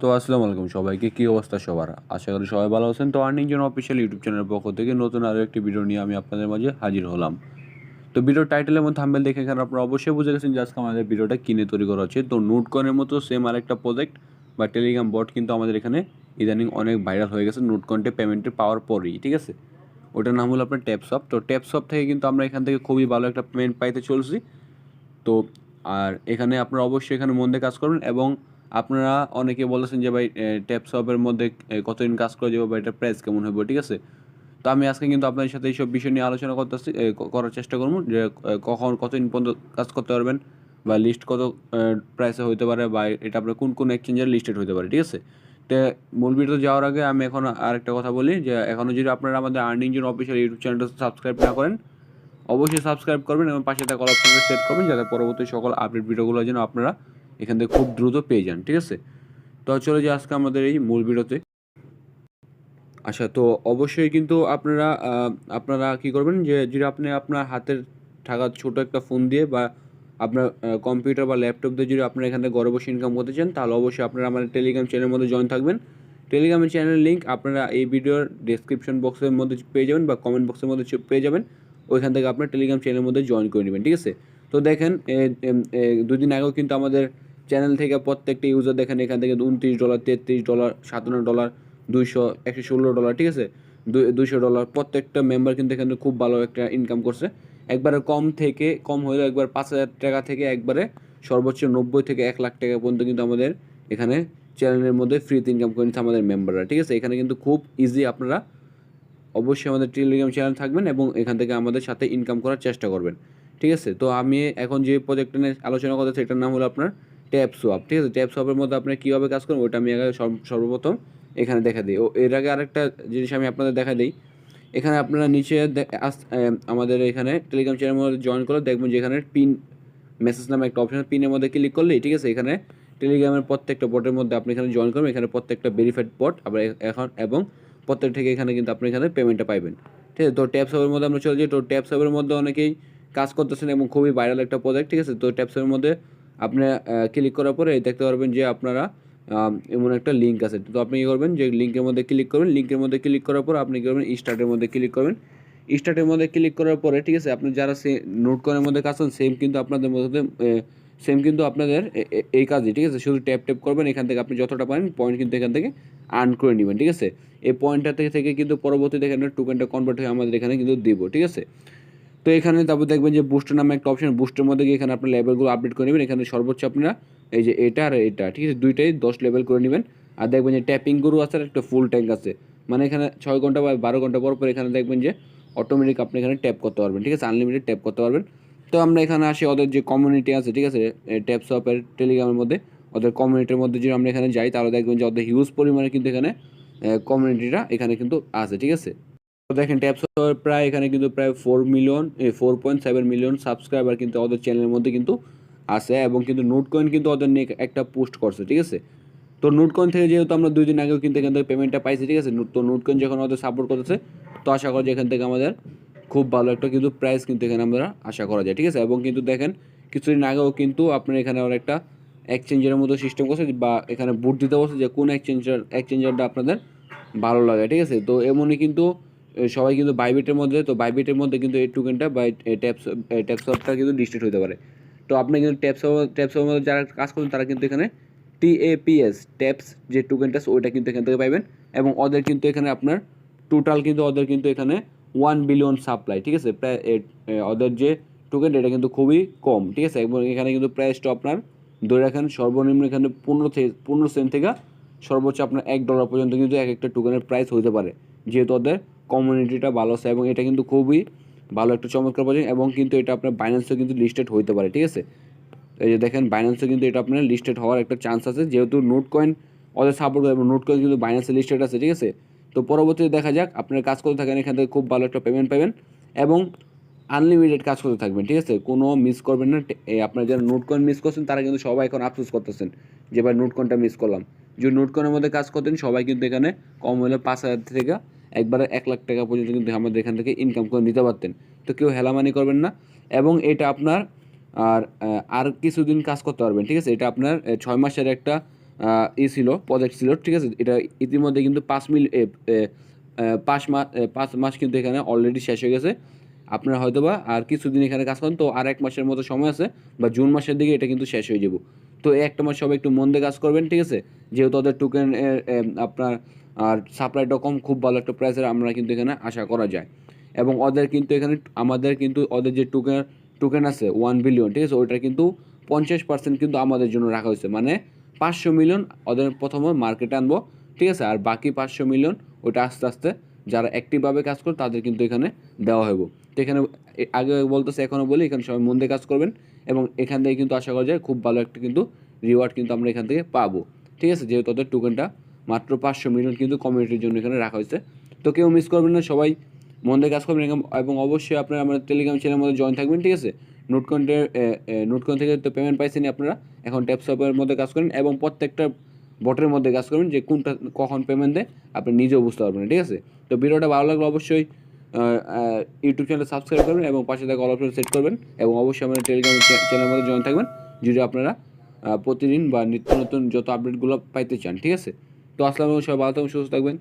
তো আসসালামু আলাইকুম সবাইকে, কী অবস্থা সবার? আশা করি সবাই ভালো আছেন। তো আর্নিং জন অফিসিয়াল ইউটিউব চ্যানেলের পক্ষ থেকে নতুন আরও একটি ভিডিও নিয়ে আমি আপনাদের মাঝে হাজির হলাম। তো ভিডিওর টাইটেলের মধ্যে থাম্বেল দেখে এখানে আপনারা অবশ্যই বুঝে গেছেন যে আজকে আমাদের ভিডিওটা কিনে তৈরি করা হচ্ছে। তো নোটকনের মতো সেম আরেকটা প্রজেক্ট বা টেলিগ্রাম বট কিন্তু আমাদের এখানে ইদানিং অনেক ভাইরাল হয়ে গেছে নোটকনটে পেমেন্টের পাওয়ার পরেই, ঠিক আছে? ওটার নাম হলো আপনার ট্যাপসপ তো ট্যাপসপ থেকে কিন্তু আমরা এখান থেকে খুবই ভালো একটা পেমেন্ট পাইতে চলছি। তো আর এখানে আপনারা অবশ্যই এখানে মন দিয়ে কাজ করবেন এবং আপনারা অনেকে বলেছেন যে, ভাই ট্যাপ শপের মধ্যে কতদিন কাজ করা যাবে বা এটা প্রাইস কেমন হবে? ঠিক আছে? তো আমি আজকে কিন্তু আপনাদের সাথে এইসব বিষয় নিয়ে আলোচনা করতে করার চেষ্টা করব যে কখন, কতদিন পর্যন্ত কাজ করতে পারবেন বা লিস্ট কত প্রাইসে হতে পারে বা এটা আপনার কোন কোন এক্সচেঞ্জের লিস্টেড হতে পারে, ঠিক আছে? তো মূল ভিডিও যাওয়ার আগে আমি এখন আরেকটা কথা বলি যে এখনও যদি আপনারা আমাদের আর্নিং জন অফিসিয়াল ইউটিউব চ্যানেলটা সাবস্ক্রাইব না করেন, অবশ্যই সাবস্ক্রাইব করবেন এবং পাশে থাকা অপশনটা সেট করবেন যাতে পরবর্তী সকল আপডেট ভিডিওগুলো যেন আপনারা এখান থেকে খুব দ্রুত পেয়ে যান, ঠিক আছে? তো চলে যে আজকে আমাদের এই মূল ভিডিওতে। আচ্ছা তো অবশ্যই কিন্তু আপনারা আপনারা কি করবেন যে, যদি আপনি আপনার হাতের থাকা ছোট একটা ফোন দিয়ে বা আপনার কম্পিউটার বা ল্যাপটপ দিয়ে যদি আপনারা এখান থেকে ঘরে বসে ইনকাম করতে চান, তাহলে অবশ্যই আপনারা আমাদের টেলিগ্রাম চ্যানেলের মধ্যে জয়েন থাকবেন। টেলিগ্রামের চ্যানেলের লিঙ্ক আপনারা এই ভিডিওর ডেসক্রিপশন বক্সের মধ্যে পেয়ে যাবেন বা কমেন্ট বক্সের মধ্যে পেয়ে যাবেন। ওইখান থেকে আপনার টেলিগ্রাম চ্যানেলের মধ্যে জয়েন করে নেবেন, ঠিক আছে? তো দেখেন দুদিন আগেও কিন্তু আমাদের চ্যানেল থেকে প্রত্যেকটা ইউজার দেখেন, এখান থেকে উনত্রিশ ডলার তেত্রিশ ডলার সাতান্ন ডলার দুইশো, একশো ষোলো ডলার ঠিক আছে? দুইশো ডলার প্রত্যেকটা মেম্বার কিন্তু এখানে খুব ভালো একটা ইনকাম করছে। একবারে কম থেকে, কম হলেও একবার পাঁচ হাজার টাকা থেকে একবারে সর্বোচ্চ নব্বই থেকে এক লাখ টাকা পর্যন্ত কিন্তু আমাদের এখানে চ্যানেলের মধ্যে ফ্রিতে ইনকাম করে নিচ্ছে আমাদের মেম্বাররা ঠিক আছে? এখানে কিন্তু খুব ইজি আপনারা অবশ্যই আমাদের টেলিগ্রাম চ্যানেল থাকবেন এবং এখান থেকে আমাদের সাথে ইনকাম করার চেষ্টা করবেন, ঠিক আছে? তো আমি এখন যে প্রজেক্টটা নিয়ে আলোচনা করতে সেটার নাম হলো আপনার ট্যাপ সোয়াপ ঠিক আছে? ট্যাপ সোয়াপের মধ্যে আপনি কীভাবে কাজ করবেন ওটা আমি আগে সর্ব- সর্বপ্রথম এখানে দেখা দিই। ও, এর আগে আরেকটা জিনিস আমি আপনাদের দেখা দিই। এখানে আপনারা নিচে আমাদের এখানে টেলিগ্রাম চ্যানেলের মধ্যে জয়েন করলে দেখবেন যে এখানে পিন মেসেজ নামে একটা অপশন পিনের মধ্যে ক্লিক করলেই, ঠিক আছে? এখানে টেলিগ্রামের প্রত্যেকটা বটের মধ্যে আপনি এখানে জয়েন করবেন। এখানে প্রত্যেকটা ভেরিফাইড বট আবার এখন এবং প্রত্যেক থেকে এখানে কিন্তু আপনি এখানে পেমেন্টটা পাইবেন। ঠিক আছে? তো ট্যাপ সাবের মধ্যে আমরা চলে যাই। তো ট্যাপ সাবের মধ্যে অনেকেই কাজ করতেছেন এবং খুবই ভাইরাল একটা প্রজেক্ট ঠিক আছে? তো ট্যাপ সাবের মধ্যে আপনি ক্লিক করার পরে দেখতে পারবেন যে আপনারা এমন একটা লিঙ্ক আছে। তো আপনি কী করবেন যে লিঙ্কের মধ্যে ক্লিক করবেন। লিঙ্কের মধ্যে ক্লিক করার পর আপনি কী করবেন? স্টার্টের মধ্যে ক্লিক করবেন। স্টার্টের মধ্যে ক্লিক করার পরে, ঠিক আছে, আপনি যারা সে নোট করার মধ্যে কাজ সেম কিন্তু আপনাদের মধ্যে সেম কিন্তু আপনাদের এই কাজই, ঠিক আছে? শুধু ট্যাপ ট্যাপ করবেন, এখান থেকে আপনি যতটা পারেন পয়েন্ট কিন্তু এখান থেকে আর্ন করে নেবেন, ঠিক আছে? এই পয়েন্টটা থেকে থেকে কিন্তু পরবর্তীতে এখানে টোকেনটা কনভার্ট হয়ে আমাদের এখানে কিন্তু দেবো, ঠিক আছে? তো এখানে তারপর দেখবেন যে বুস্টার নামে একটা অপশন বুস্টের মধ্যে গিয়ে এখানে আপনার লেভেলগুলো আপডেট করে নেবেন। এখানে সর্বোচ্চ আপনারা এই যে এটা আর এটা, ঠিক আছে? দুইটাই দশ লেভেল করে নেবেন। আর দেখবেন যে ট্যাপিং গরু আছে আর একটা ফুল ট্যাঙ্ক আছে। মানে এখানে ছয় ঘণ্টা বা বারো ঘণ্টা পর পর এখানে দেখবেন যে অটোমেটিক আপনি এখানে ট্যাপ করতে পারবেন, ঠিক আছে? আনলিমিটেড ট্যাপ করতে পারবেন। তো আমরা এখানে আসি ওদের যে কমিউনিটি আছে, ঠিক আছে? ট্যাপ শপের টেলিগ্রামের মধ্যে। ওদের কমিউনিটির মধ্যে যদি আমরা এখানে যাই, তাহলে দেখবেন যে ওদের হিউজ পরিমাণে কিন্তু এখানে কমিউনিটিটা এখানে কিন্তু আছে ঠিক আছে? দেখেন ট্যাপস প্রায় এখানে কিন্তু প্রায় ফোর মিলিয়ন এই four point seven million subscriber কিন্তু ওদের চ্যানেলের মধ্যে কিন্তু আছে এবং কিন্তু নোট কয়েন কিন্তু ওদের নিয়ে একটা পোস্ট করছে, ঠিক আছে? তো নোট কয়েন থেকে যেহেতু আমরা দুই দিন আগেও কিন্তু এখান থেকে পেমেন্টটা পাইছি, ঠিক আছে? তো নোট কয়েন যখন ওদের সাপোর্ট করতেছে, তো আশা করি যে এখান থেকে আমাদের খুব ভালো একটা কিন্তু প্রাইস কিন্তু এখানে আমরা আশা করা যায়, ঠিক আছে? এবং কিন্তু দেখেন, কিছুদিন আগেও কিন্তু আপনার এখানে ওরা একটা এক্সচেঞ্জের মতো সিস্টেম করছে, বা এখানে বুট দিতে বসে যে কোন এক্সচেঞ্জার এক্সচেঞ্জারটা আপনাদের ভালো লাগে, ঠিক আছে? তো এমনই কিন্তু সবাই কিন্তু বাইবিটের মধ্যে, তো বাইবিটের মধ্যে কিন্তু এই টোকেনটা বা ট্যাপস ট্যাপসপটা কিন্তু ডিস্ট্রিক্ট হতে পারে। তো আপনি কিন্তু ট্যাপস ট্যাপসের মধ্যে যারা কাজ করেন, তারা কিন্তু এখানে টিএপিএস ট্যাপস যে টোকেনটা ওইটা কিন্তু এখান থেকে পাইবেন। এবং ওদের কিন্তু এখানে আপনার টোটাল কিন্তু ওদের কিন্তু এখানে ওয়ান বিলিয়ন সাপ্লাই ঠিক আছে? প্রায় ওদের যে টোকেন এটা কিন্তু খুবই কম, ঠিক আছে? এবং এখানে কিন্তু প্রাইসটা আপনার, ধরে রাখেন সর্বনিম্ন এখানে পনেরো থেকে, পনেরো সেন্ট থেকে সর্বোচ্চ আপনার এক ডলার পর্যন্ত কিন্তু এক একটা টোকেনের প্রাইস হতে পারে। যেহেতু ওদের কমিউনিটিটা ভালো আছে এবং এটা কিন্তু খুবই ভালো একটা চমৎকার প্রজেক্ট এবং কিন্তু এটা আপনার বাইন্যান্সেও কিন্তু লিস্টেড হতে পারে, ঠিক আছে? এই যে দেখেন বাইন্যান্সে কিন্তু এটা আপনার লিস্টেড হওয়ার একটা চান্স আছে, যেহেতু নোট কয়েন ওদের সাপোর্ট করে, এবং নোট কয়েন কিন্তু বাইন্যান্সে লিস্টেড আছে, ঠিক আছে? তো পরবর্তীতে দেখা যাক, আপনার কাজ করতে থাকেন, এখান থেকে খুব ভালো একটা পেমেন্ট পাবেন এবং আনলিমিটেড কাজ করতে থাকবেন, ঠিক আছে? কোনো মিস করবেন না আপনারা যারা নোট কয়েন মিস করছেন, তারা কিন্তু সবাই এখন আফসোস করতেছেন যে, ভাই নোট কয়েনটা মিস করলাম। যে নোট কয়েনের মধ্যে কাজ করতেন, সবাই কিন্তু এখানে কম হলে পাঁচ হাজার থেকে একবারে এক লাখ টাকা পর্যন্ত কিন্তু আমাদের এখান থেকে ইনকাম করে নিতে পারতেন। তো কেউ হেলামানি করবেন না এবং এটা আপনার, আর আর কিছুদিন কাজ করতে পারবেন, ঠিক আছে? এটা আপনার ছয় মাসের একটা ই ছিল প্রজেক্ট ছিল, ঠিক আছে? এটা ইতিমধ্যে কিন্তু পাঁচ মিল পাঁচ মাস পাঁচ মাস কিন্তু এখানে অলরেডি শেষ হয়ে গেছে। আপনারা হয়তো বা আর কিছুদিন এখানে কাজ করেন, তো আর এক মাসের মতো সময় আছে, বা জুন মাসের দিকে এটা কিন্তু শেষ হয়ে যাব। তো একটা মাস সবাই একটু মন দিয়ে কাজ করবেন, ঠিক আছে? যেহেতু ওদের টোকেন আপনার আর সাপ্লাইটা কম, খুব ভালো একটা প্রাইসের আমরা কিন্তু এখানে আশা করা যায়। এবং ওদের কিন্তু এখানে, আমাদের কিন্তু ওদের যে টোকেন টোকেন আছে ওয়ান বিলিয়ন ঠিক আছে? ওইটা কিন্তু পঞ্চাশ পার্সেন্ট কিন্তু আমাদের জন্য রাখা হয়েছে। মানে পাঁচশো মিলিয়ন ওদের প্রথমে মার্কেটে আনব, ঠিক আছে? আর বাকি পাঁচশো মিলিয়ন ওটা আস্তে আস্তে যারা অ্যাক্টিভভাবে কাজ করে, তাদের কিন্তু এখানে দেওয়া হইব। তো এখানে আগে বলতেছে এখনও বলি, এখানে সবাই মন কাজ করবেন এবং এখান থেকে কিন্তু আশা করা যায়, খুব ভালো একটা কিন্তু রিওয়ার্ড কিন্তু আমরা এখান থেকে পাবো। ঠিক আছে? যেহেতু ওদের টোকেনটা মাত্র পাঁচশো মিলিয়ন কিন্তু কমিউনিটির জন্য এখানে রাখা হয়েছে। তো কেউ মিস করবেন না, সবাই মন কাজ করবেন এবং- এবং অবশ্যই আপনারা আমাদের টেলিগ্রাম চ্যানেলের মধ্যে জয়েন থাকবেন, ঠিক আছে? নোটকন্টের নোটকন থেকে তো পেমেন্ট পাইছেনি আপনারা? এখন ট্যাপসপের মধ্যে কাজ করেন এবং প্রত্যেকটা বটের মধ্যে কাজ করবেন যে কোনটা, কখন পেমেন্ট দেয়, আপনি নিজেও বুঝতে পারবেন ঠিক আছে? তো ভিডিওটা ভালো লাগলে অবশ্যই ইউটিউব চ্যানেল সাবস্ক্রাইব করবেন এবং পাশে থাকা অল অপশন সেট করবেন এবং অবশ্যই আমাদের টেলিগ্রাম চ্যানেলের মধ্যে জয়েন থাকবেন। যদি আপনারা প্রতিদিন বা নিত্য নতুন যত আপডেটগুলো পাইতে চান, ঠিক আছে? তো আসসালামু আলাইকুম সবাই ভালো থাকবেন সুস্থ থাকবেন